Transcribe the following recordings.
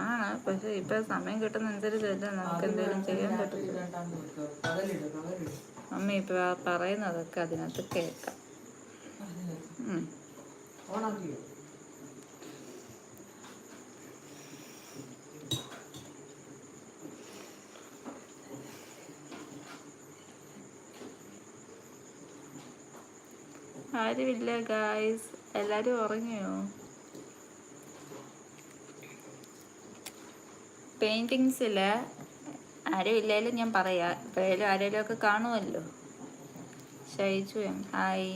ആണ് പക്ഷെ ഇപ്പൊ സമയം കിട്ടുന്നതനുസരിച്ചല്ലേ നമുക്ക് എന്തെങ്കിലും ചെയ്യാൻ പറ്റും ഇടണ്ടാന്ന് വെച്ചോ പകലിട് പകലിട്. അമ്മ ഇപ്പൊ പറയുന്നതൊക്കെ അതിനകത്ത് കേൾക്കാം. ആരുമില്ല ഗായ്സ് എല്ലാരും ഉറങ്ങിയോ? പെയിന്റിങ്സിൽ ആരും ഇല്ലേലും ഞാൻ പറയാം. ഇപ്പോഴും ആരെങ്കിലും ഒക്കെ കാണുമല്ലോ? Shaiju M hi.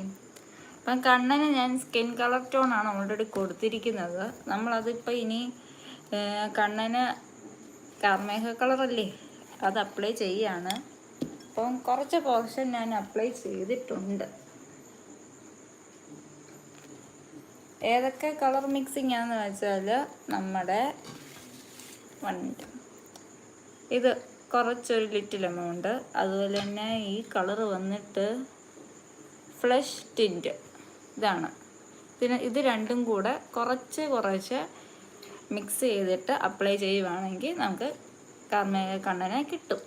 അപ്പം കണ്ണന് ഞാൻ സ്കിൻ കളർ ആണ് ഓൾറെഡി കൊടുത്തിരിക്കുന്നത്. നമ്മളതിപ്പോൾ ഇനി കണ്ണന് കർമേഹ കളറല്ലേ? അത് അപ്ലൈ ചെയ്യാണ്. അപ്പം കുറച്ച് പോർഷൻ ഞാൻ അപ്ലൈ ചെയ്തിട്ടുണ്ട്. ഏതൊക്കെ കളർ മിക്സിംഗ് ആണെന്ന് വെച്ചാൽ നമ്മുടെ വണ്ട് ഇത് കുറച്ചൊരു ലിറ്റിൽ എമൗണ്ട് അതുപോലെ തന്നെ ഈ കളർ വന്നിട്ട് ഫ്ലഷ് ടിന്റ് ഇതാണ്. പിന്നെ ഇത് രണ്ടും കൂടെ കുറച്ച് കുറച്ച് മിക്സ് ചെയ്തിട്ട് അപ്ലൈ ചെയ്യുവാണെങ്കിൽ നമുക്ക് കർമ്മേക കണ്ണനെ കിട്ടും.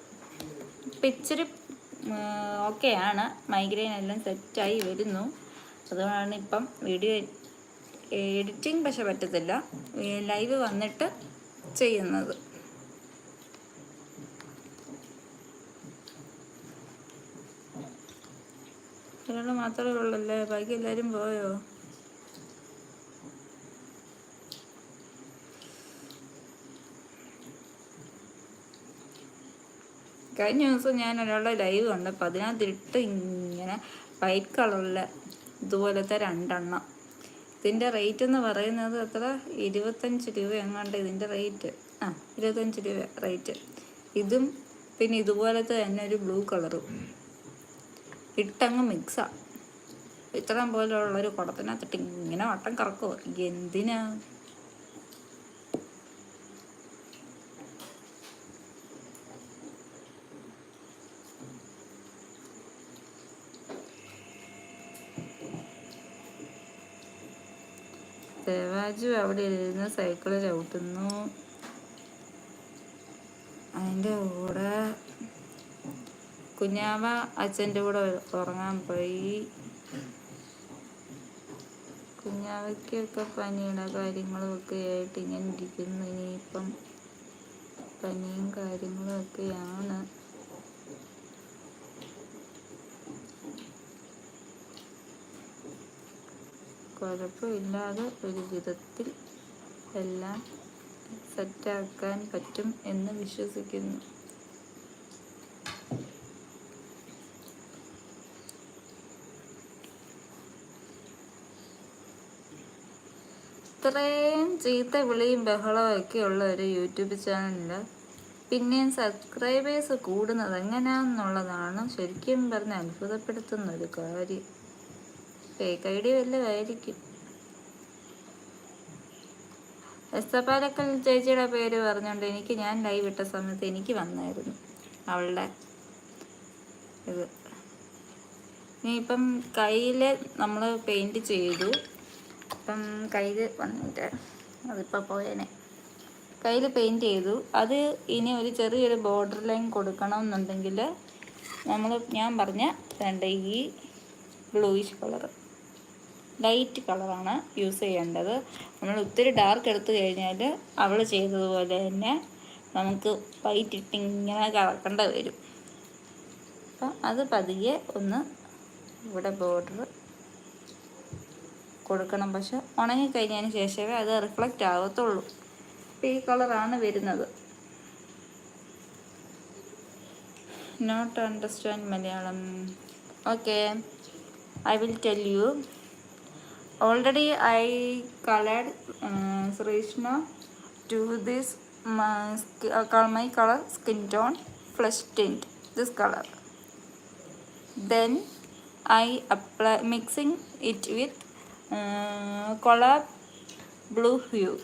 ഇപ്പം ഇച്ചിരി ഓക്കെയാണ് മൈഗ്രെയിൻ എല്ലാം സെറ്റായി വരുന്നു. അതുകൊണ്ടാണ് ഇപ്പം വീഡിയോ എഡിറ്റിംഗ് പക്ഷെ പറ്റത്തില്ല. ലൈവ് വന്നിട്ട് ചെയ്യുന്നത്. ഒരാൾ മാത്രമേ ഉള്ളല്ലേ? ബാക്കി എല്ലാരും പോയോ? കഴിഞ്ഞ ദിവസം ഞാൻ ഒരാളുടെ ലൈവ് കണ്ടപ്പോൾ അതിനകത്തിട്ട് ഇങ്ങനെ വൈറ്റ് കളറിലെ ഇതുപോലത്തെ രണ്ടെണ്ണം. ഇതിന്റെ റേറ്റ് എന്ന് പറയുന്നത് എത്ര? ഇരുപത്തഞ്ച് രൂപ എങ്ങാണ്ട് ഇതിന്റെ റേറ്റ് ആ ഇരുപത്തഞ്ച് രൂപ റേറ്റ് ഇതും പിന്നെ ഇതുപോലത്തെ തന്നെ ഒരു ബ്ലൂ കളറും ഇട്ടങ്ങ് മിക്സാണ് ഇത്രയും പോലെയുള്ളൊരു കുടത്തിനകത്തിട്ട് ഇങ്ങനെ വട്ടം കറക്കുമോ എന്തിനാ? ദേവാജു അവിടെ ഇരുന്ന് സൈക്കിൾ ചവിട്ടുന്നു. അതിന്റെ കൂടെ കുഞ്ഞാവ അച്ഛന്റെ കൂടെ ഉറങ്ങാൻ പോയി. കുഞ്ഞാവയ്ക്കൊക്കെ പനിയുടെ കാര്യങ്ങളും ഒക്കെ ആയിട്ട് ഇങ്ങനെ ഇരിക്കുന്നു. ഇനിയിപ്പം പനിയും കാര്യങ്ങളും ഒക്കെയാണ് കുഴപ്പമില്ലാതെ ഒരു വിധത്തിൽ എല്ലാം സെറ്റാക്കാൻ പറ്റും എന്ന് വിശ്വസിക്കുന്നു. ഇത്രയും ചീത്ത വിളിയും ബഹളമൊക്കെ ഉള്ള ഒരു യൂട്യൂബ് ചാനലിൽ പിന്നെയും സബ്സ്ക്രൈബേഴ്സ് കൂടുന്നത് എങ്ങനെയാണെന്നുള്ളതാണ് ശരിക്കും പറഞ്ഞ് അത്ഭുതപ്പെടുത്തുന്ന ഒരു കാര്യം. ഫേക്ക് ഐ ഡി വല്ലതായിരിക്കും എസ്തപ്പാലക്കൽ ചേച്ചിയുടെ പേര് പറഞ്ഞുകൊണ്ട് എനിക്ക് ഞാൻ ലൈവ് ഇട്ട സമയത്ത് എനിക്ക് വന്നായിരുന്നു അവളുടെ ഇത്. ഇനിയിപ്പം കയ്യിൽ നമ്മൾ പെയിന്റ് ചെയ്തു. ഇപ്പം കയ്യിൽ വന്നിട്ട് അതിപ്പോൾ പോയേനെ. കയ്യിൽ പെയിന്റ് ചെയ്തു. അത് ഇനി ഒരു ചെറിയൊരു ബോർഡർ ലൈൻ കൊടുക്കണമെന്നുണ്ടെങ്കിൽ നമ്മൾ ഞാൻ പറഞ്ഞ വേണ്ട ഈ ബ്ലൂയിഷ് കളറ്. ലൈറ്റ് കളറാണ് യൂസ് ചെയ്യേണ്ടത്. നമ്മൾ ഒത്തിരി ഡാർക്ക് എടുത്തു കഴിഞ്ഞാൽ അവൾ ചെയ്തതുപോലെ തന്നെ നമുക്ക് വൈറ്റ് ഇട്ട് ഇങ്ങനെ കറക്കേണ്ട വരും. അപ്പം അത് പതിയെ ഒന്ന് ഇവിടെ ബോർഡർ കൊടുക്കണം. പക്ഷെ ഉണങ്ങിക്കഴിഞ്ഞതിന് ശേഷമേ അത് റിഫ്ലക്റ്റ് ആവത്തുള്ളൂ. അപ്പം ഈ കളറാണ് വരുന്നത്. Not understand Malayalam. Okay I will tell you already i colored uh, Srishma to this my, sk- uh, col- my color skin tone flesh tint this color then i apply mixing it with uh, collab blue hue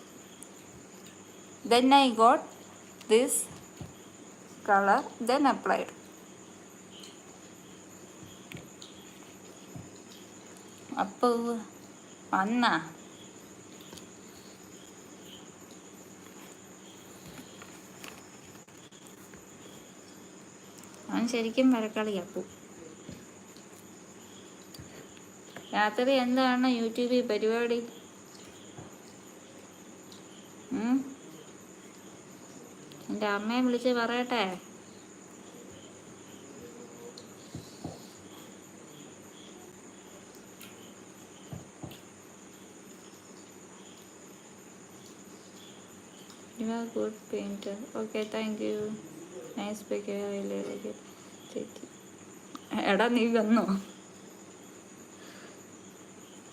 then i got this color then applied അപ്പോൾ വന്നാ. അവൻ ശരിക്കും വരക്കളിയാക്കും രാത്രി എന്താണ് യൂട്യൂബിൽ പരിപാടി? എന്റെ അമ്മയെ വിളിച്ച് പറയട്ടെ. You are good. Nice picture. I like it. Take it. എടാ നീ വന്നോ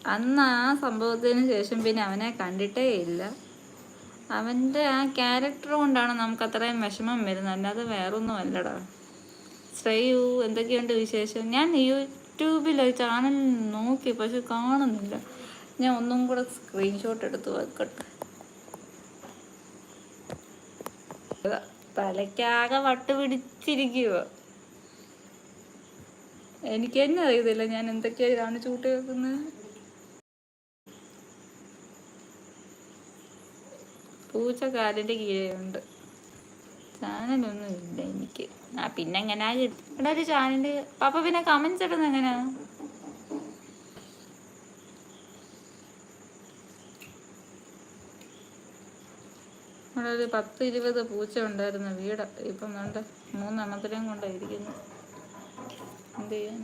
അന്ന് ആ സംഭവത്തിന് ശേഷം പിന്നെ അവനെ കണ്ടിട്ടേ ഇല്ല അവന്റെ ആ ക്യാരക്ടർ കൊണ്ടാണ് നമുക്ക് അത്രയും വിഷമം വരുന്നത് അല്ലാതെ വേറൊന്നും അല്ലടാ ശ്രേയു എന്തൊക്കെയുണ്ട് വിശേഷം ഞാൻ യൂട്യൂബിൽ ചാനൽ നോക്കി പക്ഷെ കാണുന്നില്ല ഞാൻ ഒന്നും കൂടെ സ്ക്രീൻഷോട്ട് എടുത്ത് വെക്കട്ടെ ഇതാ, തലയ്ക്കാകെ വട്ട് പിടിച്ചിരിക്കുക എനിക്ക് തന്നെ അറിയത്തില്ല ഞാൻ എന്തൊക്കെയാ ഇതാണ് ചൂട്ട് വെക്കുന്നത് പൂച്ച കാലിന്റെ കീഴെയുണ്ട്. ചാനലൊന്നും ഇല്ല എനിക്ക്. ആ പിന്നെ എങ്ങനെയാ കിട്ടും ഇവിടെ ഒരു ചാനൽ പാപ്പ പിന്നെ കമന്റ്സ് ഇടുന്നത് എങ്ങനെയാ ഇവിടെ ഒരു പത്ത് ഇരുപത് പൂച്ച ഉണ്ടായിരുന്നു വീട്. ഇപ്പം വേണ്ട മൂന്നെണ്ണത്തിലേയും കൊണ്ടായിരിക്കുന്നു എന്ത് ചെയ്യാൻ?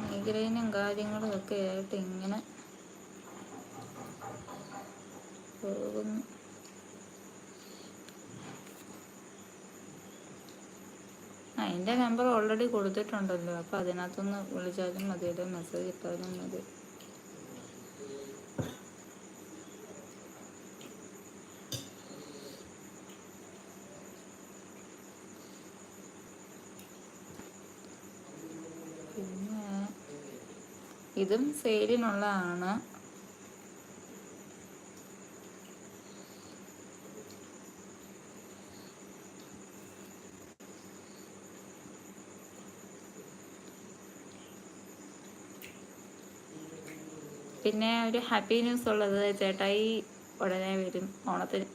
മൈഗ്രെയിനും കാര്യങ്ങളും ഒക്കെ ആയിട്ട് ഇങ്ങനെ പോകുന്നു. എന്റെ നമ്പർ ഓൾറെഡി കൊടുത്തിട്ടുണ്ടല്ലോ അപ്പോൾ അതിനകത്തൊന്ന് വിളിച്ചാലും മതി അല്ലെ മെസ്സേജ് ഇട്ടാലും മതി. പിന്നെ ഇതും സെയിലിനുള്ളതാണ് പിന്നെ ഒരു ഹാപ്പി ന്യൂസ് ഉള്ളത് ചേട്ടായി ഉടനെ വരും ഓണത്തിന്.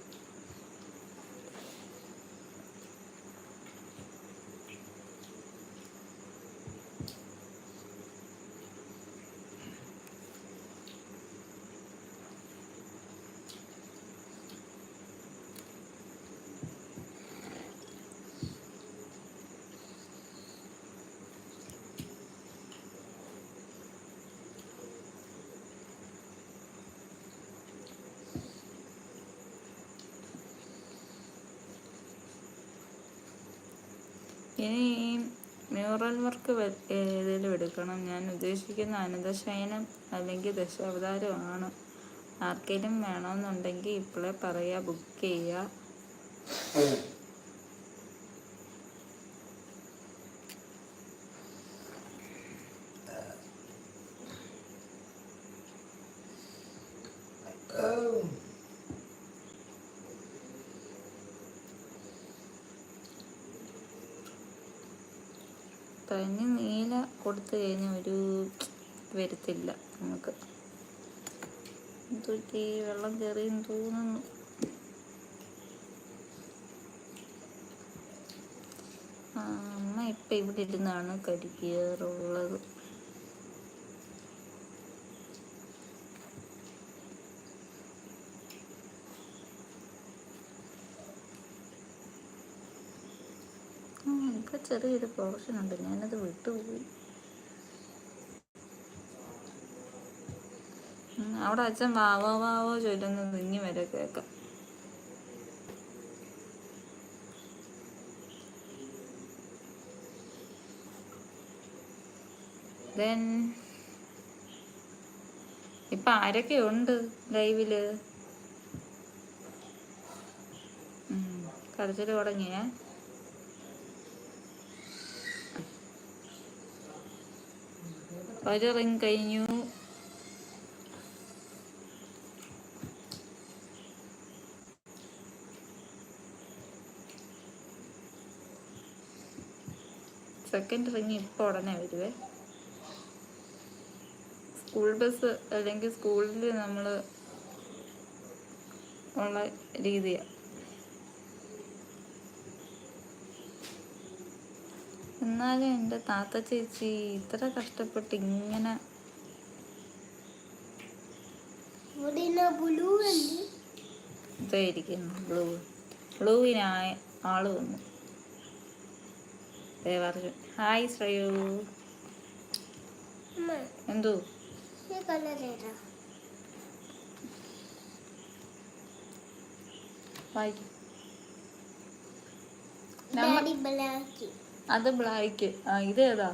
ഇനി ഈ മ്യൂറൽ വർക്ക് ഏതെങ്കിലും എടുക്കണം. ഞാൻ ഉദ്ദേശിക്കുന്ന അനന്തശയനം അല്ലെങ്കിൽ ദശാവതാരമാണ്. ആർക്കെങ്കിലും വേണമെന്നുണ്ടെങ്കിൽ ഇപ്പോഴേ പറയാ ബുക്ക് ചെയ്യുക തനി നീല കൊടുത്തു കഴിഞ്ഞാൽ ഒരു വരത്തില്ല നമുക്ക്. വെള്ളം കയറിയെന്ന് തോന്നുന്നു. അമ്മ ഇപ്പം ഇവിടെ ഇരുന്നാണ് കഴിക്കാറുള്ളത് ആ, ചെറിയൊരു പോർഷൻ ഉണ്ട്. ഞാനത് വിട്ടുപോയി അവിടെ അച്ഛൻ വാവോ വാവോ ചൊല്ലുന്നത് ഇനി വരെ കേക്കാം ദെൻ ഇപ്പൊ ആരൊക്കെ ഉണ്ട് ലൈവിൽ കരച്ചിൽ തുടങ്ങിയേ. ഒരു റിങ് കഴിഞ്ഞു. സെക്കൻഡ് റിങ് ഇപ്പൊ ഉടനെ വരുവേ. സ്കൂൾ ബസ് അല്ലെങ്കിൽ സ്കൂളിൽ നമ്മൾ ഉള്ള രീതിയാണ് എന്നാലും എന്റെ താത്ത ചേച്ചി ഇത്ര കഷ്ടപ്പെട്ട് ഇങ്ങനെ ഇതായിരിക്കുന്നു ബ്ലൂ ബ്ലൂവിനായ ആൾ വന്നു. ഹായ് ശ്രയു. എന്തോ? വായിക്കും അത് ബ്ലാക്ക്. ആ ഇത് ഏതാ?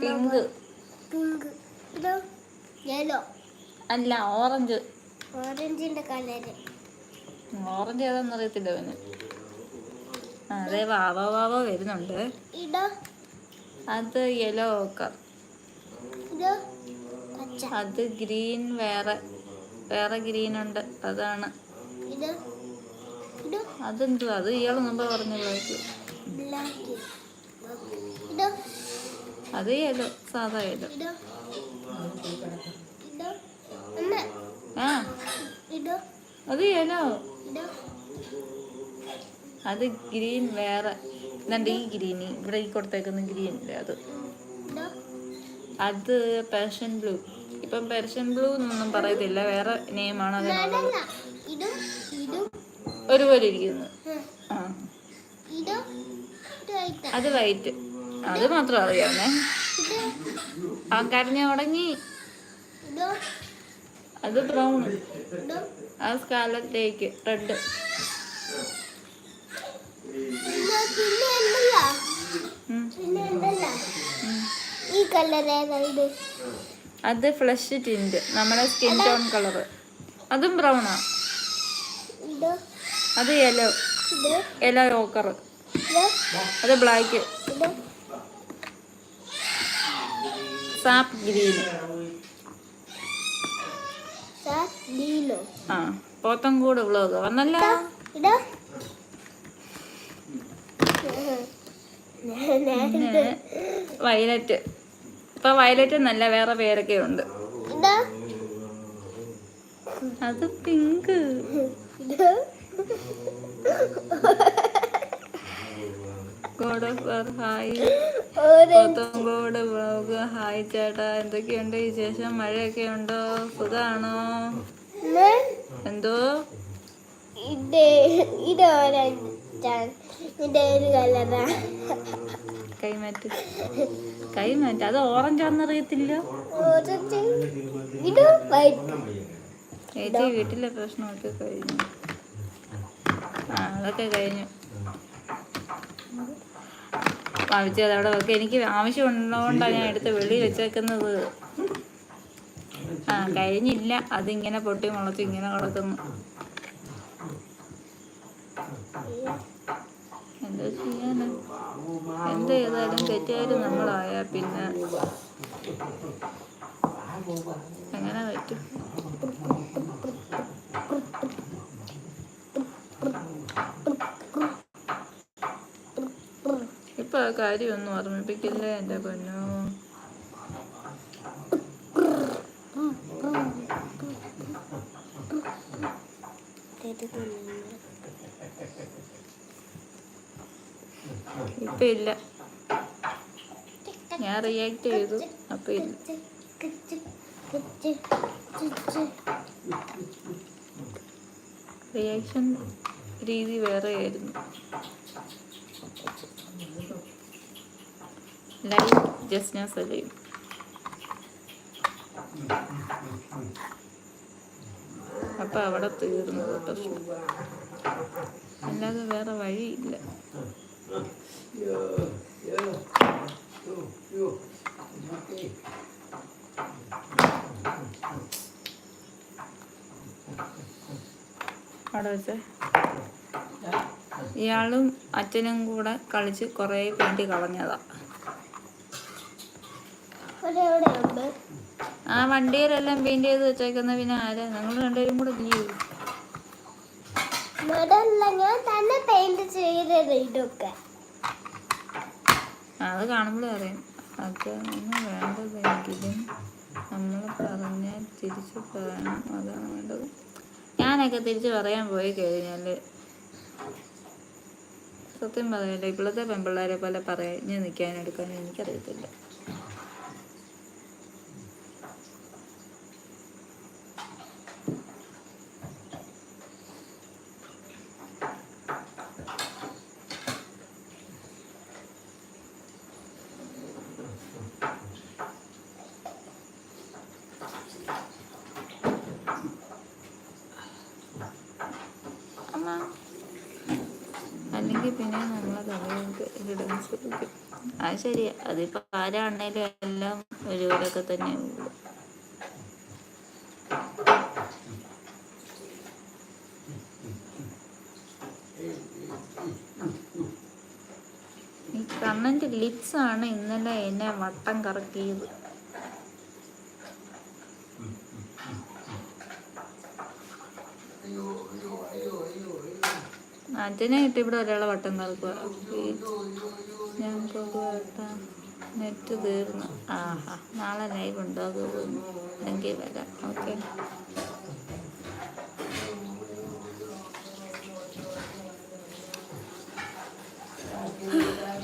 പിങ്ക്. പിങ്ക്. ഇതോ യെല്ലോ അല്ല ഓറഞ്ച് ഓറഞ്ചിന്റെ കളറ് ഓറഞ്ച് ഏതാന്ന് അറിയത്തില്ല അവന്. അതെ വാവ വാവ വരുന്നുണ്ട്. അത് യെല്ലോ ഒക്കെ. പച്ച. അത് ഗ്രീൻ വേറെ വേറെ ഗ്രീൻ ഉണ്ട്. അതാണ്. അതെന്തുവാ? അത് ഇയാൾ മുമ്പ് പറഞ്ഞു ഇതോ അത് ഏലോ സാധാ ഏലോ ആ. അത് ഏലോ അത് ഗ്രീൻ വേറെ. ഇതുണ്ട് ഈ ഗ്രീൻ. ഇവിടെ ഈ കൊടുത്തേക്കുന്ന ഗ്രീൻ ഇല്ലേ അത്. അത് പേർഷ്യൻ ബ്ലൂ. ഇപ്പം പേർഷ്യൻ ബ്ലൂ എന്നൊന്നും പറയത്തില്ല. വേറെ നെയിമാണ് അതിനുള്ളത് ഒരുപോലെ ഇരിക്കുന്നത് ഉം. ആ ഇതോ ഇത് ആയിട്ടാ അത് വൈറ്റ് അത് മാത്രം ഇത് ആ കരഞ്ഞ ഉടങ്ങി അത് ബ്രൗൺ ആ സ്കാലത്തേക്ക് റെഡ് ഈ കളർ അത് ഫ്ലഷ് ടിന്റ് നമ്മുടെ സ്കിൻ ടോൺ കളർ അതും ബ്രൗണാ അത് യെല്ലോ യെലോ യെല്ലോ ഓക്കർ ഇതോ അത് ബ്ലാക്ക് സാപ്പ് ഗ്രീൻ ആ പോത്തൻകൂട് വ്ളോഗ് വന്നല്ല. വയലറ്റ്. ഇപ്പൊ വയലറ്റ് നല്ല വേറെ പേരൊക്കെ ഉണ്ട്. അത് pink of war. Hi. Orange vlog hi ചേട്ടാ. എന്തൊക്കെയുണ്ട് വിശേഷം? മഴയൊക്കെ ഉണ്ടോ? സുഖാണോ? എന്തോ? കൈമാറ്റ്. കൈമാറ്റ്. അത് ഓറഞ്ച്? ആണെന്നറിയത്തില്ല ചേച്ചി വീട്ടിലെ പ്രശ്നമൊക്കെ കഴിഞ്ഞു. ആ അതൊക്കെ കഴിഞ്ഞു. ഭാവിച്ചത് അവിടെ വെക്കെ എനിക്ക് ആവശ്യമുള്ളതുകൊണ്ടാണ് ഞാൻ എടുത്ത് വെളിയിൽ വെച്ചേക്കുന്നത്. ആ കഴിഞ്ഞില്ല. അതിങ്ങനെ പൊട്ടി മുളച്ച് ഇങ്ങനെ കിടക്കുന്നു. എന്താ ചെയ്യാന്? എന്ത് ചെയ്താലും തെറ്റായാലും നമ്മളായാ പിന്നെ എങ്ങനെ പറ്റും ഇപ്പൊ ആ കാര്യമൊന്നും ഓർമ്മിപ്പിക്കില്ലേ എന്റെ പൊന്നു? ഇപ്പൊ ഇല്ല ഞാൻ റിയാക്ട് ചെയ്തു. അപ്പൊ ഇല്ല റിയാക്ഷൻ രീതി വേറെയായിരുന്നു. ലൈവ് ജസ്ന സലീം അപ്പം അവിടെ തീർന്നു കേട്ടോ അല്ലാതെ വേറെ വഴിയില്ല. അവിടെ വെച്ചേ. ഇയാളും അച്ഛനും കൂടെ കളിച്ച് കുറേ പേണ്ടി കളഞ്ഞതാ. ഒരെവിടെ ഉണ്ട് ആ വണ്ടിയിലെല്ലാം പെയിന്റ് ചെയ്ത് വെച്ചേക്കുന്ന പിന്നെ ആരാ? ഞങ്ങൾ രണ്ടുപേരും കൂടെ ചെയ്യൂ ഞാൻ തന്നെ പെയിന്റ് ചെയ്തത് ഇതൊക്കെ അത് കാണുമ്പോഴേ അറിയാം. അതാണ് വേണ്ടതെങ്കിലും നമ്മൾ പറഞ്ഞാൽ തിരിച്ചു പറയണം. അതാണ് വേണ്ടത്. ഞാനൊക്കെ തിരിച്ചു പറയാൻ പോയി കഴിഞ്ഞാൽ സത്യം പറയല്ലേ ഇപ്പോഴത്തെ പെൺപിള്ളേരെ പോലെ പറഞ്ഞ് നിൽക്കാനെടുക്കാനും എനിക്കറിയത്തില്ല അമ്മ അല്ലെങ്കിൽ പിന്നെ നമ്മളെ തലയൊക്കെ ഇടാൻ ശ്രമിക്കും അത് ശരിയാ. അതിപ്പോ ആരാണേലും എല്ലാം ഒരുപോലൊക്കെ തന്നെ ഈ കണ്ണന്റെ ലിപ്സ് ആണ് ഇന്നലെ എന്നെ വട്ടം കറക്കിയത്. അച്ഛനെ ഇട്ട് ഇവിടെ ഒരാളെ വട്ടം നൽകുക ഞാൻ വട്ടം നെറ്റ് തീർന്നു. ആഹാ നാളെ ലൈവ് ഉണ്ടോ? എങ്കിൽ വരാം. ഓക്കെ.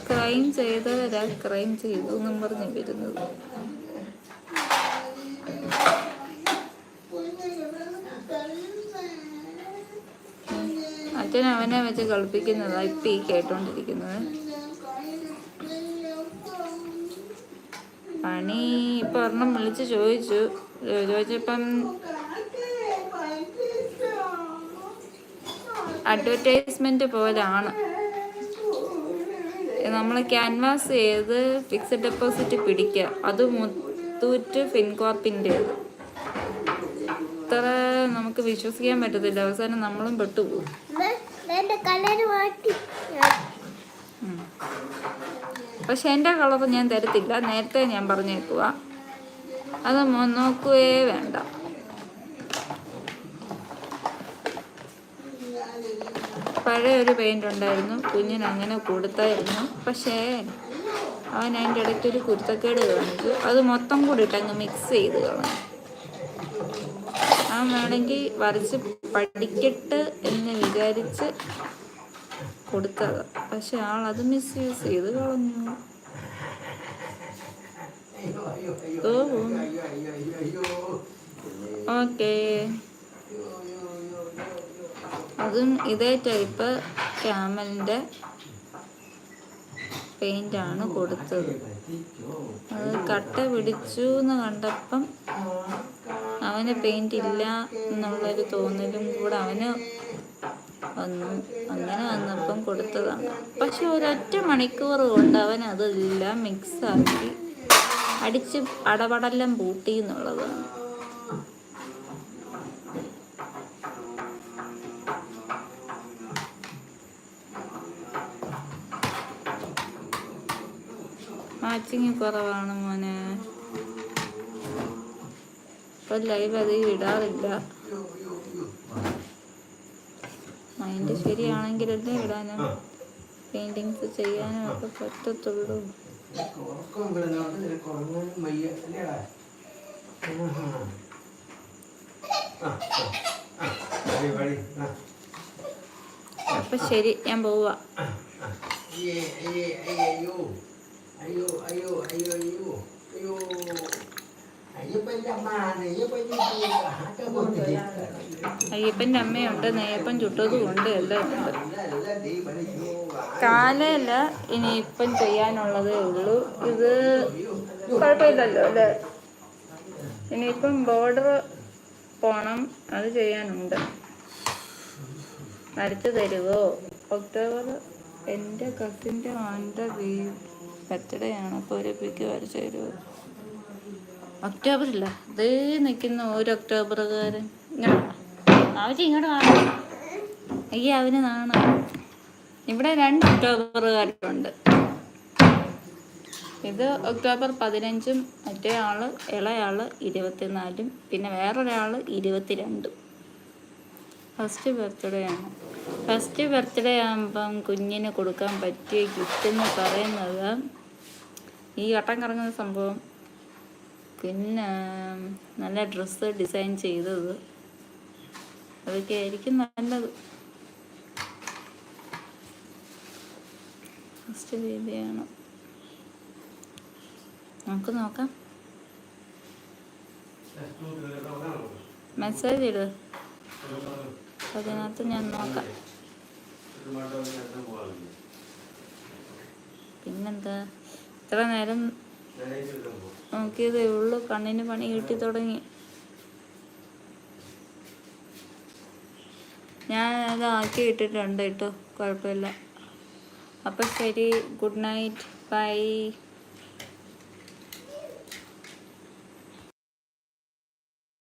ക്രൈം ചെയ്തവരാ ക്രൈം ചെയ്തു എന്നും പറഞ്ഞു വരുന്നത്. അച്ഛൻ അവനെ വെച്ച് കളിപ്പിക്കുന്നതാ ഇപ്പം ഈ കേട്ടോണ്ടിരിക്കുന്നത്. പണി ഇപ്പൊ ഒരെണ്ണം വിളിച്ച് ചോദിച്ചു. ചോദിച്ചപ്പം അഡ്വർടൈസ്മെന്റ് പോലാണ് നമ്മൾ ക്യാൻവാസ് ചെയ്ത് ഫിക്സഡ് ഡെപ്പോസിറ്റ് പിടിക്കുക. അത് മുത്തൂറ്റ് ഫിൻകോപ്പിന്റെ ഇത്ര നമുക്ക് വിശ്വസിക്കാൻ പറ്റത്തില്ല. അവസാനം നമ്മളും പെട്ടുപോകും. എന്റെ കളർ മാറ്റി. പക്ഷെ എന്റെ കളർ ഞാൻ തരത്തില്ല. നേരത്തെ ഞാൻ പറഞ്ഞേക്കുക അത് നോക്കുകയേ വേണ്ട. പഴയ ഒരു പെയിന്റ് ഉണ്ടായിരുന്നു. കുഞ്ഞിന് അങ്ങനെ കൊടുത്തായിരുന്നു. പക്ഷേ അവൻ അതിന്റെ ഇടയ്ക്ക് ഒരു കുരുത്തക്കേട് കാണിച്ചു. അത് മൊത്തം കൂടി ഇട്ടങ്ങ് മിക്സ് ചെയ്ത് കളഞ്ഞു. അവൻ വേണമെങ്കിൽ വരച്ച് പഠിക്കട്ട് എന്ന് വിചാരിച്ച് കൊടുത്തത്. പക്ഷെ ആൾ അത് മിസ് യൂസ് ചെയ്ത് കളഞ്ഞു. ഓക്കേ. അതും ഇതേ ടൈപ്പ് ക്യാമലിന്റെ പെയിന്റ് ആണ് കൊടുത്തത്. അത് കട്ട പിടിച്ചു എന്ന് കണ്ടപ്പം അവന് പെയിന്റ് ഇല്ല എന്നുള്ളൊരു തോന്നലും കൂടെ അവന് വന്നു. അങ്ങനെ വന്നപ്പം കൊടുത്തതാണ്. പക്ഷെ ഒരൊറ്റ മണിക്കൂർ കൊണ്ട് അവൻ അതെല്ലാം മിക്സാക്കി അടിച്ച് അടപടലം പൂട്ടി എന്നുള്ളതാണ് മാച്ചിങ് കുറവാണ് മോനെ. ഇപ്പൊ ലൈവ് അധികം ഇടാറില്ല. മൈൻഡ് ശരിയാണെങ്കിലല്ലേ ഇടാനും. പെയിന്റിങ്സ് ചെയ്യാനും ഒക്കെ പറ്റത്തുള്ളൂ. അപ്പൊ ശരി ഞാൻ പോവാ. അയ്യേ, അയ്യേ, അയ്യേ, അയ്യോ. അയ്യോ, അയ്യോ, അയ്യോ, അയ്യോ, അയ്യോ. അയ്യപ്പന്റെ അമ്മ, അമ്മയുണ്ട് നെയ്യപ്പൻ ചുട്ടതും ഉണ്ട് എല്ലാം ഉണ്ട് ഇനി ഇപ്പൻ കാലല്ല ചെയ്യാനുള്ളതേ ഉള്ളൂ. ഇത് കുഴപ്പമില്ലല്ലോ അല്ലേ? ഇനിയിപ്പം ബോർഡർ പോണം അത് ചെയ്യാനുണ്ട്. വരച്ചു തരുവോ? ഒക്ടോബർ എന്റെ കസിന്റെ ആന്റെ വീ ബർത്ത്ഡേ ആണ്. അപ്പോൾ ഒരു പിക്ക് ഒക്ടോബറില്ല. ദേ നിൽക്കുന്ന ഒരു ഒക്ടോബറുകാരൻ. അവർ ഇങ്ങോട്ട് അയ്യ അവന് നാണം. ഇവിടെ രണ്ട് ഒക്ടോബറുകാരുണ്ട്. ഇത് ഒക്ടോബർ പതിനഞ്ചും മറ്റേ ആൾ ഇളയാൾ ഇരുപത്തിനാലും പിന്നെ വേറൊരാൾ ഇരുപത്തിരണ്ടും. ഫസ്റ്റ് ബർത്ത്ഡേ ആണ്. ഫസ്റ്റ് ബർത്ത്ഡേ ആകുമ്പം കുഞ്ഞിന് കൊടുക്കാൻ പറ്റിയ ഗിഫ്റ്റ് എന്ന് പറയുന്നത് ഈ വട്ടം കറങ്ങുന്ന സംഭവം. പിന്നെ നല്ല ഡ്രസ്സ് ഡിസൈൻ ചെയ്തത്. അതൊക്കെ ആയിരിക്കും നല്ലത്. ഫസ്റ്റ് രീതിയാണ്. നമുക്ക് നോക്കാം. മെസ്സേജ് ഇട്. അതിനകത്ത് ഞാൻ നോക്കാം. പിന്നെന്താ? ഇത്ര നേരം നോക്കിയതേ ഉള്ളൂ കണ്ണിന് പണി കിട്ടി തുടങ്ങി. ഞാൻ അത് ആക്കി ഇട്ടിട്ടുണ്ട് കേട്ടോ. കുഴപ്പമില്ല. അപ്പം ശരി. Good night. ബൈ.